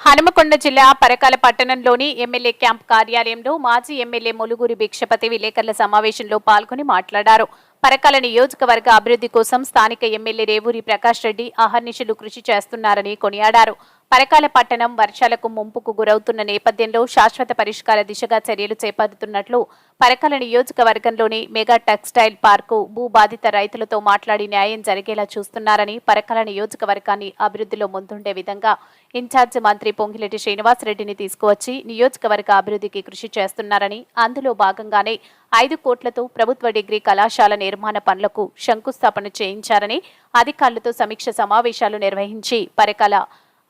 హనుమకొండ జిల్లా పరకాల పట్టణంలోని MLA camp కార్యాలయంలో మాజీ ఎమ్మెల్యే ములుగురి భిక్షపతి విలేకరుల సమావేశంలో పాల్గొని మాట్లాడారు. పరకాల నియోజకవర్గ అభివృద్ధి కోసం స్థానిక ఎమ్మెల్యే రేవూరి ప్రకాష్ రెడ్డి అహర్నిశలు కృషి చేస్తున్నారని కొనియాడారు. పరకాల పట్టణం వర్షాలకు ముంపుకు గురవుతున్న నేపథ్యంలో శాశ్వత పరిష్కార దిశగా చర్యలు చేపడుతున్నట్లు పరకాల నియోజకవర్గంలోని మెగా టెక్స్టైల్ పార్కు భూ బాధిత రైతులతో మాట్లాడి న్యాయం జరిగేలా చూస్తున్నారని పరకాల నియోజకవర్గాన్ని అభివృద్ధిలో ముందుండే విధంగా ఇన్ఛార్జ్ మంత్రి పొంగిరెడ్డి శ్రీనివాసరెడ్డిని తీసుకువచ్చి నియోజకవర్గ అభివృద్ధికి కృషి చేస్తున్నారని అందులో భాగంగానే ఐదు కోట్లతో ప్రభుత్వ డిగ్రీ కళాశాల నిర్మాణ పనులకు శంకుస్థాపన చేయించారని అధికారులతో సమీక్ష సమావేశాలు నిర్వహించి పరకాల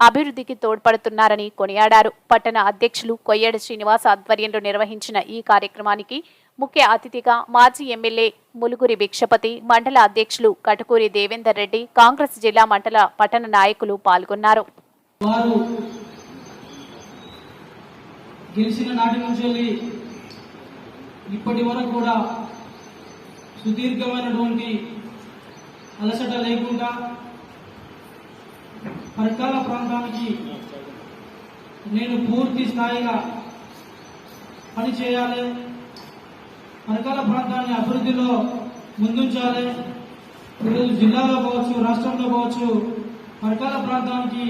అభివృద్ధికి తోడ్పడుతున్నారని కొనియాడారు. పట్టణ అధ్యక్షులు కొయ్యడి శ్రీనివాస్ ఆధ్వర్యంలో నిర్వహించిన ఈ కార్యక్రమానికి ముఖ్య అతిథిగా మాజీ ఎమ్మెల్యే ములుగురి భిక్షపతి మండల అధ్యక్షులు కటుకూరి దేవేందర్ రెడ్డి కాంగ్రెస్ జిల్లా మండల పట్టణ నాయకులు పాల్గొన్నారు. గెలిచిన నాటి నుంచి ఇప్పటి వరకు కూడా సుదీర్ఘమైనటువంటి అలసట లేకుండా పరకాల ప్రాంతానికి నేను పూర్తి స్థాయిగా పని చేయాలి పరకాల ప్రాంతాన్ని అభివృద్ధిలో ముందుంచాలి. ఈరోజు జిల్లాలో కావచ్చు రాష్ట్రంలో కావచ్చు పరకాల ప్రాంతానికి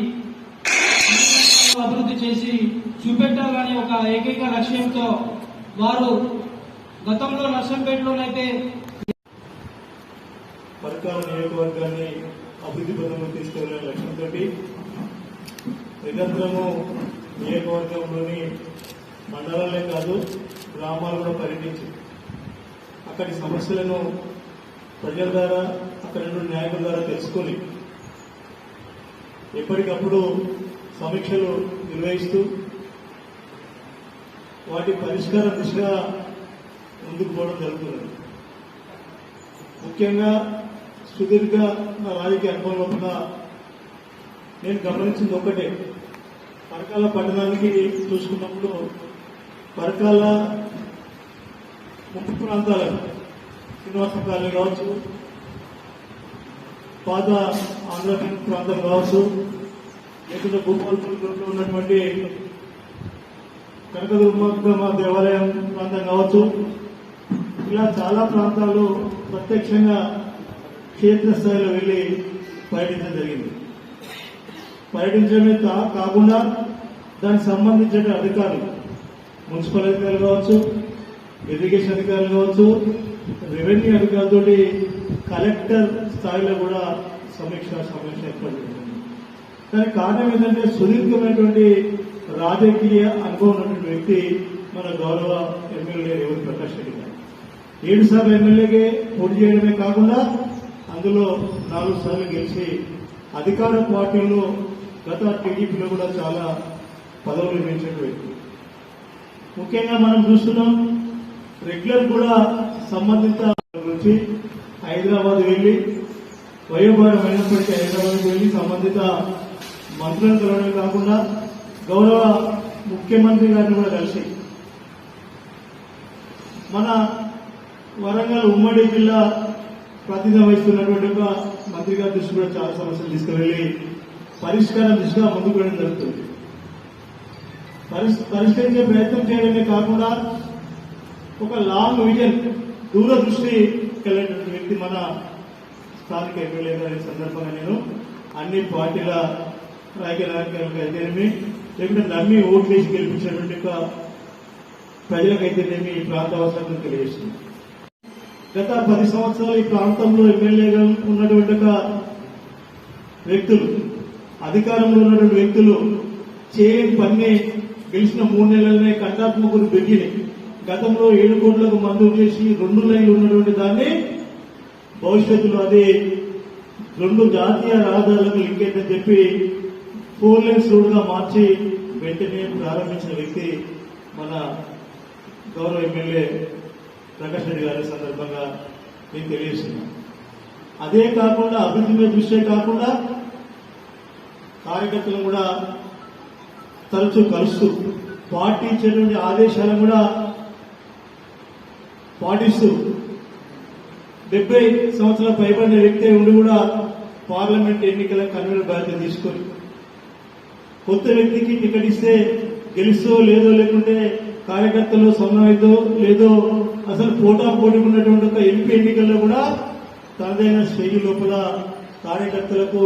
అభివృద్ధి చేసి చూపెట్టాలని ఒక ఏకైక లక్ష్యంతో వారు గతంలో నర్సంపేటలోనైతే పరికాల నియోజకవర్గాన్ని అభివృద్ధి పథంలో తీసుకెళ్ళే లక్ష్యంతో నిరంతరము నియోజకవర్గంలోని మండలాలే కాదు గ్రామాలు కూడా పర్యటించి అక్కడి సమస్యలను ప్రజల ద్వారా అక్కడ నుండి నాయకుల ద్వారా తెలుసుకొని ఎప్పటికప్పుడు సమీక్షలు నిర్వహిస్తూ వాటి పరిష్కార దిశగా ముందుకు పోవడం జరుగుతున్నది. ముఖ్యంగా సుదీర్ఘ నా రాజకీయ అనుభవం కూడా నేను గమనించింది ఒకటే. పరకాల పట్టణానికి చూసుకున్నప్పుడు పరకాల ముప్పు ప్రాంతాలకు శ్రీనివాస కాలనీ కావచ్చు పాత ఆంధ్ర ప్రాంతం కావచ్చు లేకుంటే భూపాలపల్లిలో ఉన్నటువంటి కనకదుర్మ దేవాలయం ప్రాంతం కావచ్చు ఇలా చాలా ప్రాంతాలు ప్రత్యక్షంగా క్షేత్రస్థాయిలో వెళ్ళి పర్యటించడం జరిగింది. పర్యటించడమే కాకుండా దానికి సంబంధించిన అధికారులు మున్సిపల్ అధికారులు కావచ్చు ఇరిగేషన్ అధికారులు కావచ్చు రెవెన్యూ అధికారులతో కలెక్టర్ స్థాయిలో కూడా సమీక్ష సమీక్ష ఏర్పాటు చేసింది దానికి కారణం ఏంటంటే సుదీర్ఘమైనటువంటి రాజకీయ అనుభవం ఉన్నటువంటి వ్యక్తి మన గౌరవ ఎమ్మెల్యే రేవంత్ ప్రకాష్ రెడ్డి గారు. ఏడు సార్లు ఎమ్మెల్యేకి పోటీ చేయడమే కాకుండా అందులో నాలుగు సార్లు గెలిచి అధికార పార్టీలో గత టీడీపీలో కూడా చాలా పదవులు నిర్మించిన వ్యక్తి. ముఖ్యంగా మనం చూస్తున్నాం రెగ్యులర్ కూడా సంబంధిత నుంచి హైదరాబాద్ వెళ్ళి వయోభారం అయినప్పటికీ హైదరాబాద్ వెళ్ళి సంబంధిత మంత్రులను కలవడం కాకుండా గౌరవ ముఖ్యమంత్రి గారిని కూడా కలిసి మన వరంగల్ ఉమ్మడి జిల్లా ప్రాతినిధ్యం వహిస్తున్నటువంటి ఒక మంత్రి గారి దృష్టి కూడా చాలా సమస్యలు తీసుకువెళ్ళి పరిష్కారం దిశగా ముందుకు వెళ్ళడం జరుగుతుంది. పరిష్- పరిష్కరించే ప్రయత్నం చేయడమే కాకుండా ఒక లాంగ్ విజన్ దూరదృష్టి కలిగినటువంటి వ్యక్తి మన స్థానిక ఎమ్మెల్యే గారి సందర్భంగా నేను అన్ని పార్టీల రాజకీయ నాయకులకు అయితేనేమి లేకుంటే నమ్మి ఓట్లు వేసి గెలిపించినటువంటి ప్రజలకైతేనేమి ఈ ప్రాంత అవసరం తెలియజేస్తుంది. గత పది సంవత్సరాలు ఈ ప్రాంతంలో ఎమ్మెల్యేగా ఉన్నటువంటి ఒక వ్యక్తులు అధికారంలో ఉన్నటువంటి వ్యక్తులు చేయని పని గెలిచిన మూడు నెలలనే కంటాత్మకులు పెరిగినాయి గతంలో ఏడు కోట్లకు మంజూరు చేసి రెండు లైన్లు ఉన్నటువంటి దాన్ని భవిష్యత్తులో అది రెండు జాతీయ రహదారులకు లింక్ అని చెప్పి ఫోర్ లైన్స్ రోడ్ మార్చి వెంటనే ప్రారంభించిన వ్యక్తి మన గౌరవ ఎమ్మెల్యే ప్రకాష్ రెడ్డి గారి సందర్భంగా నేను తెలియజేస్తున్నాను అదే కాకుండా అభివృద్ధి మీద దృష్ట్యా కాకుండా కార్యకర్తలను కూడా తరచూ కలుస్తూ పార్టీ ఇచ్చేటువంటి ఆదేశాలను కూడా పాటిస్తూ డెబ్బై సంవత్సరాల పైబడిన వ్యక్తి ఉండి కూడా పార్లమెంట్ ఎన్నికల కన్వీనర్ బాధ్యత తీసుకొని కొత్త వ్యక్తికి టికెట్ ఇస్తే గెలుస్తో లేదో లేకుంటే కార్యకర్తలు సమన్వయంతో లేదో అసలు పోటా పోటీ ఉన్నటువంటి ఒక ఎంపీ ఎన్నికల్లో కూడా తనదైన స్టేజ్ లోపల కార్యకర్తలకు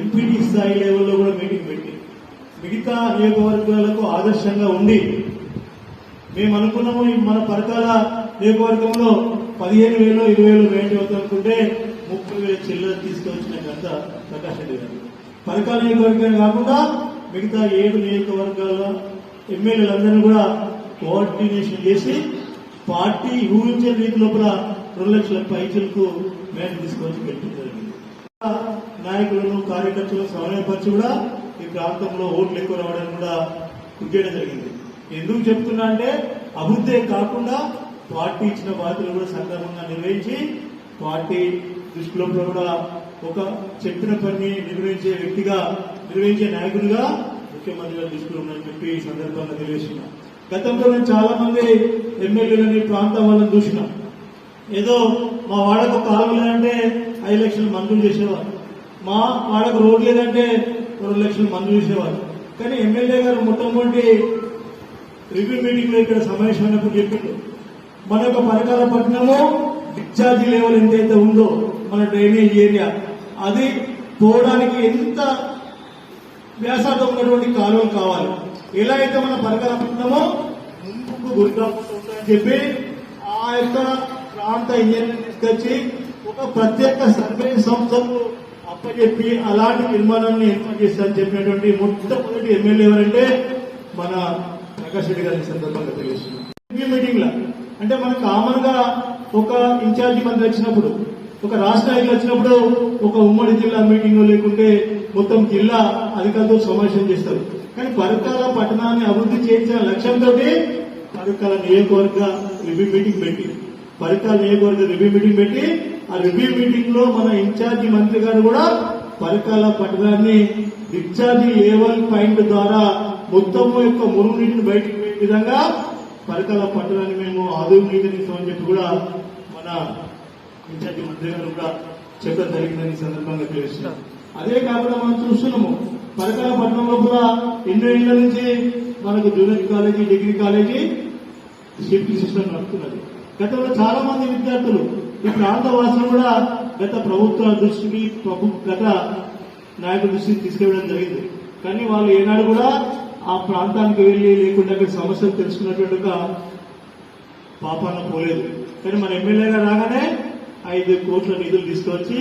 ఎంపీటీ స్థాయి లెవెల్లో కూడా మీటింగ్ పెట్టి మిగతా నియోజకవర్గాలకు ఆదర్శంగా ఉండి మేము అనుకున్నాము మన పరకాల నియోజకవర్గంలో పదిహేను వేలు ఇరవై వేలు వేయండి అవుతుంది అనుకుంటే ముప్పై వేల చిల్లర తీసుకొచ్చిన గంట ప్రకాష్ రెడ్డి గారు. పరకాల నియోజకవర్గం కాకుండా మిగతా ఏడు నియోజకవర్గాల ఎమ్మెల్యేలందరినీ కూడా కోఆర్డినేషన్ చేసి పార్టీ ఊహించే రీతి లోపల రెండు లక్షల పైచలకు మేము తీసుకొచ్చి పెట్టడం జరిగింది. నాయకులను కార్యకర్తలను సమన్వయపరిచి కూడా ఈ ప్రాంతంలో ఓట్లు ఎక్కువ రావడానికి కూడా కృషి చేయడం జరిగింది. ఎందుకు చెప్తున్నా అంటే అభివృద్ధి కాకుండా పార్టీ ఇచ్చిన బాధ్యతలు కూడా సక్రమంగా నిర్వహించి పార్టీ దృష్టిలో కూడా ఒక చెప్పిన పని నిర్వహించే వ్యక్తిగా నిర్వహించే నాయకుడిగా ముఖ్యమంత్రి దృష్టిలో ఉందని చెప్పి ఈ సందర్భంగా తెలియజేస్తున్నా. గతంలో నేను చాలా మంది ఎమ్మెల్యేలని ప్రాంతం వాళ్ళని చూసినాం. ఏదో మా వాడకు కాలువ లేదంటే ఐదు లక్షలు మంజూరు చేసేవారు. మా వాడకు రోడ్ లేదంటే రెండు లక్షలు మంజూరు చేసేవారు. కానీ ఎమ్మెల్యే గారు మొట్టమొదటి రివ్యూ మీటింగ్లో ఇక్కడ సమావేశం చెప్పిండు. మన యొక్క పరకాల పట్టణము డిశ్చార్జ్ లెవెల్ ఎంతైతే ఉందో మన డ్రైనేజ్ ఏరియా అది పోవడానికి ఎంత వ్యాసార్థం ఉన్నటువంటి కాలువలు కావాలి? ఎలా అయితే మన పరకాల ముందుకు గురి చెప్పి ఆ యొక్క ప్రాంత ఇంజనీర్ తీసుకొచ్చి ఒక ప్రత్యేక సర్వే సంస్థకు అప్పచెప్పి అలాంటి నిర్మాణాన్ని ఏర్పాటు చేస్తారని చెప్పినటువంటి మొట్టమొదటి ఎమ్మెల్యే ఎవరంటే మన ప్రకాష్ రెడ్డి గారి సందర్భంగా తెలియజేస్తున్నాం. మీటింగ్ లా. అంటే మనకు కామన్గా ఒక ఇన్ఛార్జి మంది వచ్చినప్పుడు ఒక రాష్ట్ర నాయకులు వచ్చినప్పుడు ఒక ఉమ్మడి జిల్లా మీటింగ్ లేకుంటే మొత్తం జిల్లా అధికారులతో సమావేశం చేస్తారు. కానీ పరకాల పట్టణాన్ని అభివృద్ధి చేయించిన లక్ష్యంతో పరకాల నియోజకవర్గ రివ్యూ మీటింగ్ పెట్టి పరకాల నియోజకవర్గ రివ్యూ మీటింగ్ పెట్టి ఆ రివ్యూ మీటింగ్లో మన ఇన్ఛార్జి మంత్రి గారు కూడా పరకాల పట్టణాన్ని డిశ్చార్జి లెవెల్ పాయింట్ ద్వారా మొత్తము యొక్క మురుగునీటిని బయటకు విధంగా పరకాల పట్టణాన్ని మేము ఆధునీకరిస్తామని చెప్పి కూడా మన ఇన్ఛార్జి మంత్రి గారు కూడా చెప్పడం జరిగిందని సందర్భంగా తెలుస్తున్నాం అదే కాకుండా మనం చూస్తున్నాము పరకాల పట్టణంలో కూడా ఎన్నో ఏళ్ళ నుంచి మనకు junior college degree college shift system నడుపుతున్నది. గతంలో చాలా మంది విద్యార్థులు ఈ ప్రాంతవాసులు కూడా గత ప్రభుత్వ దృష్టికి గత నాయకుల దృష్టికి తీసుకెళ్ళడం జరిగింది. కానీ వాళ్ళు ఏనాడు కూడా ఆ ప్రాంతానికి వెళ్ళి లేకుండా అక్కడ సమస్యలు తెలుసుకున్నట్టుగా పాపాన పోలేదు. కానీ మన ఎమ్మెల్యేగా రాగానే ఐదు కోట్ల నిధులు తీసుకొచ్చి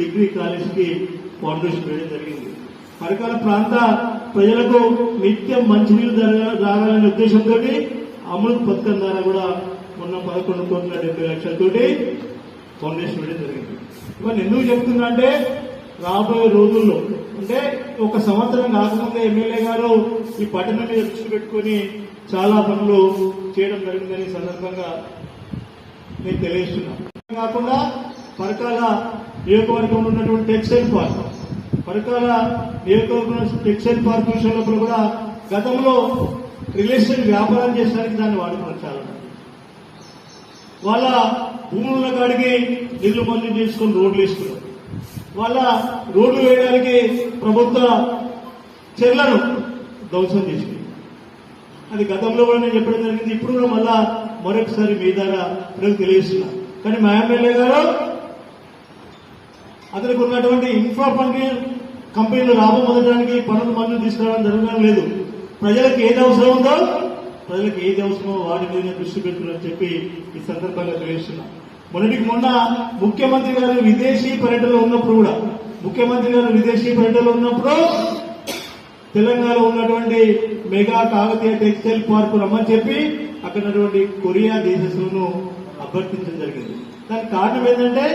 డిగ్రీ కాలేజీకి ఫౌండేషన్ వేయడం జరిగింది. పరకాల ప్రాంత ప్రజలకు నిత్యం మంచినీళ్ళు రావాలనే ఉద్దేశంతో అమృత్ పథకం ద్వారా కూడా మొన్న పదకొండు కోట్ల డెబ్బై లక్షలతోటి ఫౌండేషన్ వేయడం జరిగింది. ఇవన్నీ ఎందుకు చెప్తున్నా అంటే రాబోయే రోజుల్లో అంటే ఒక సంవత్సరం కాకముందే ఎమ్మెల్యే గారు ఈ పట్టణం మీద దృష్టి పెట్టుకొని చాలా పనులు చేయడం జరిగిందని సందర్భంగా నేను తెలియజేస్తున్నా. కాకుండా పరకాల నియోజకవర్గంలో ఉన్నటువంటి టెక్స్టైల్ పార్క్ పరకాల నియోజకవర్గం టెక్స్టైల్ కార్పొరేషన్ లోపల కూడా గతంలో రిలేషన్ వ్యాపారం చేయడానికి దాన్ని వాడుకున్నారు చాలా వాళ్ళ భూముల కాడికి నిధులు మంజూరు చేసుకొని రోడ్లు వేసుకున్నారు వాళ్ళ రోడ్లు వేయడానికి ప్రభుత్వ చెర్లను ధ్వంసం చేసింది. అది గతంలో కూడా నేను చెప్పడం జరిగింది. ఇప్పుడు కూడా మళ్ళా మరొకసారి మీ ద్వారా ప్రజలు తెలియజేస్తున్నా కానీ మా ఎమ్మెల్యే గారు అతనికి ఉన్నటువంటి ఇన్ఫ్రా ఫండ్ కంపెనీలు లాభం పొందడానికి పనులు మందులు తీసుకురావడం జరగడం లేదు. ప్రజలకు ఏది అవసరం ఉందో ప్రజలకు ఏది అవసరమో వాటి మీద దృష్టి పెడుతున్నారని చెప్పి ఈ సందర్భంగా తెలియజేస్తున్నా. మొన్నటికి మొన్న ముఖ్యమంత్రి గారు విదేశీ పర్యటనలో ఉన్నప్పుడు కూడా ముఖ్యమంత్రి గారు విదేశీ పర్యటనలో ఉన్నప్పుడు తెలంగాణలో ఉన్నటువంటి మెగా కాకతీయ టెక్స్టైల్ పార్క్ రమ్మని చెప్పి అక్కడ కొరియా దేశస్తులను అభ్యర్థించడం జరిగింది. దానికి కారణం ఏంటంటే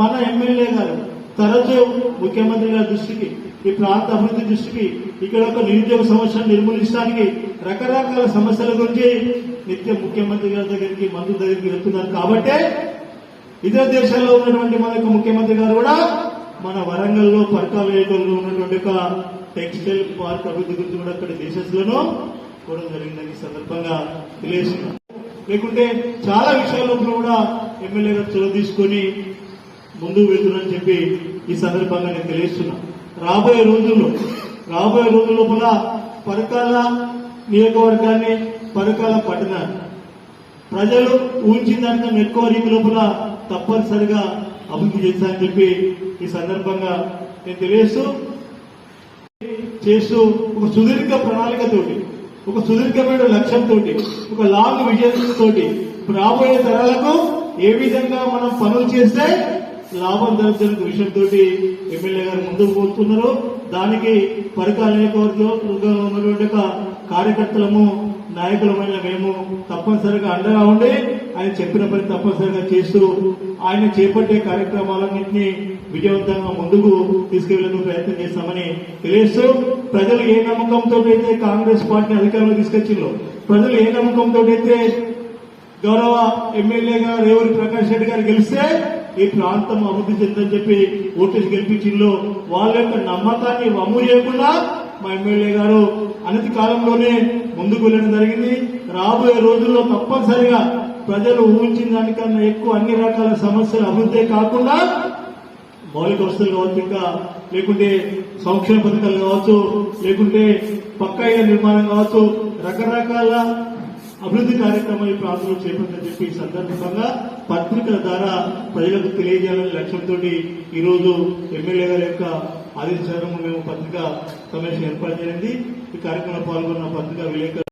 మన ఎమ్మెల్యే గారు తరచూ ముఖ్యమంత్రి గారి దృష్టికి ఈ ప్రాంత అభివృద్ధి దృష్టికి ఇక్కడ ఒక నిరుద్యోగ సమస్యను నిర్మూలించడానికి రకరకాల సమస్యల గురించి నిత్యం ముఖ్యమంత్రి గారి దగ్గరికి మంత్రుల దగ్గరికి వెళ్తున్నారు. కాబట్టే ఇతర దేశాల్లో ఉన్నటువంటి మన యొక్క ముఖ్యమంత్రి గారు కూడా మన వరంగల్లో పర్కాల ఏరియాలో ఉన్నటువంటి ఒక టెక్స్టైల్ పార్క్ అభివృద్ధి గురించి కూడా అక్కడ దేశస్లను కూడా జరిగిందని ఈ సందర్భంగా తెలియజేస్తున్నాం లేకుంటే చాలా విషయాల్లో కూడా ఎమ్మెల్యే గారు చొరవ తీసుకొని ముందుకు వెళ్తున్నారని చెప్పి ఈ సందర్భంగా నేను తెలియజేస్తున్నాను. రాబోయే రోజుల్లో రాబోయే రోజుల లోపల పరకాల నియోజకవర్గాన్ని పరకాల పట్టణాన్ని ప్రజలు ఊహించిన ఎక్కువ రీతి లోపల తప్పనిసరిగా అభివృద్ధి చేస్తారని చెప్పి ఈ సందర్భంగా నేను తెలియజేస్తూ చేస్తూ ఒక సుదీర్ఘ ప్రణాళికతోటి ఒక సుదీర్ఘమైన లక్ష్యంతో ఒక లాంగ్ విజన్ తోటి రాబోయే తరాలకు ఏ విధంగా మనం పనులు చేస్తే లాభం జరుగుతున్న విషయంతో ఎమ్మెల్యే గారు ముందుకు పోతున్నారు. దానికి పరికాల నియోజకవర్గంలో ఉన్నటువంటి కార్యకర్తలము నాయకులమైన మేము తప్పనిసరిగా అండగా ఉండి ఆయన చెప్పిన పని తప్పనిసరిగా చేస్తూ ఆయన చేపట్టే కార్యక్రమాలన్నింటినీ విజయవంతంగా ముందుకు తీసుకెళ్ళేందుకు ప్రయత్నం చేస్తామని తెలియజేస్తూ ప్రజలు ఏ నమ్మకంతో అయితే కాంగ్రెస్ పార్టీ అధికారంలో తీసుకొచ్చిందో ప్రజలు ఏ నమ్మకంతో అయితే గౌరవ ఎమ్మెల్యేగా రేవూరి ప్రకాష్ రెడ్డి గారు గెలిస్తే ఈ ప్రాంతం అభివృద్ధి చెందని చెప్పి ఓటేసి గెలిపించిందో వాళ్ళ యొక్క నమ్మకాన్ని వమ్ము చేయకుండా మా ఎమ్మెల్యే గారు అనతి కాలంలోనే ముందుకు వెళ్ళడం జరిగింది. రాబోయే రోజుల్లో తప్పనిసరిగా ప్రజలు ఊహించిన దానికన్నా ఎక్కువ అన్ని రకాల సమస్యలు అభివృద్ధి కాకుండా మౌలిక వసతులు కావచ్చు ఇంకా లేకుంటే సంక్షేమ పథకాలు కావచ్చు లేకుంటే పక్కా నిర్మాణం కావచ్చు రకరకాల అభివృద్ధి కార్యక్రమాలు ఈ ప్రాంతంలో చేపట్టని చెప్పి ఈ సందర్భంగా పత్రికల ద్వారా ప్రజలకు తెలియజేయాలనే లక్ష్యంతో ఈరోజు ఎమ్మెల్యే గారి యొక్క ఆదేశాలను మేము పత్రికా సమావేశం ఏర్పాటు జరిగింది ఈ కార్యక్రమంలో పాల్గొన్న పత్రికా విలేకరు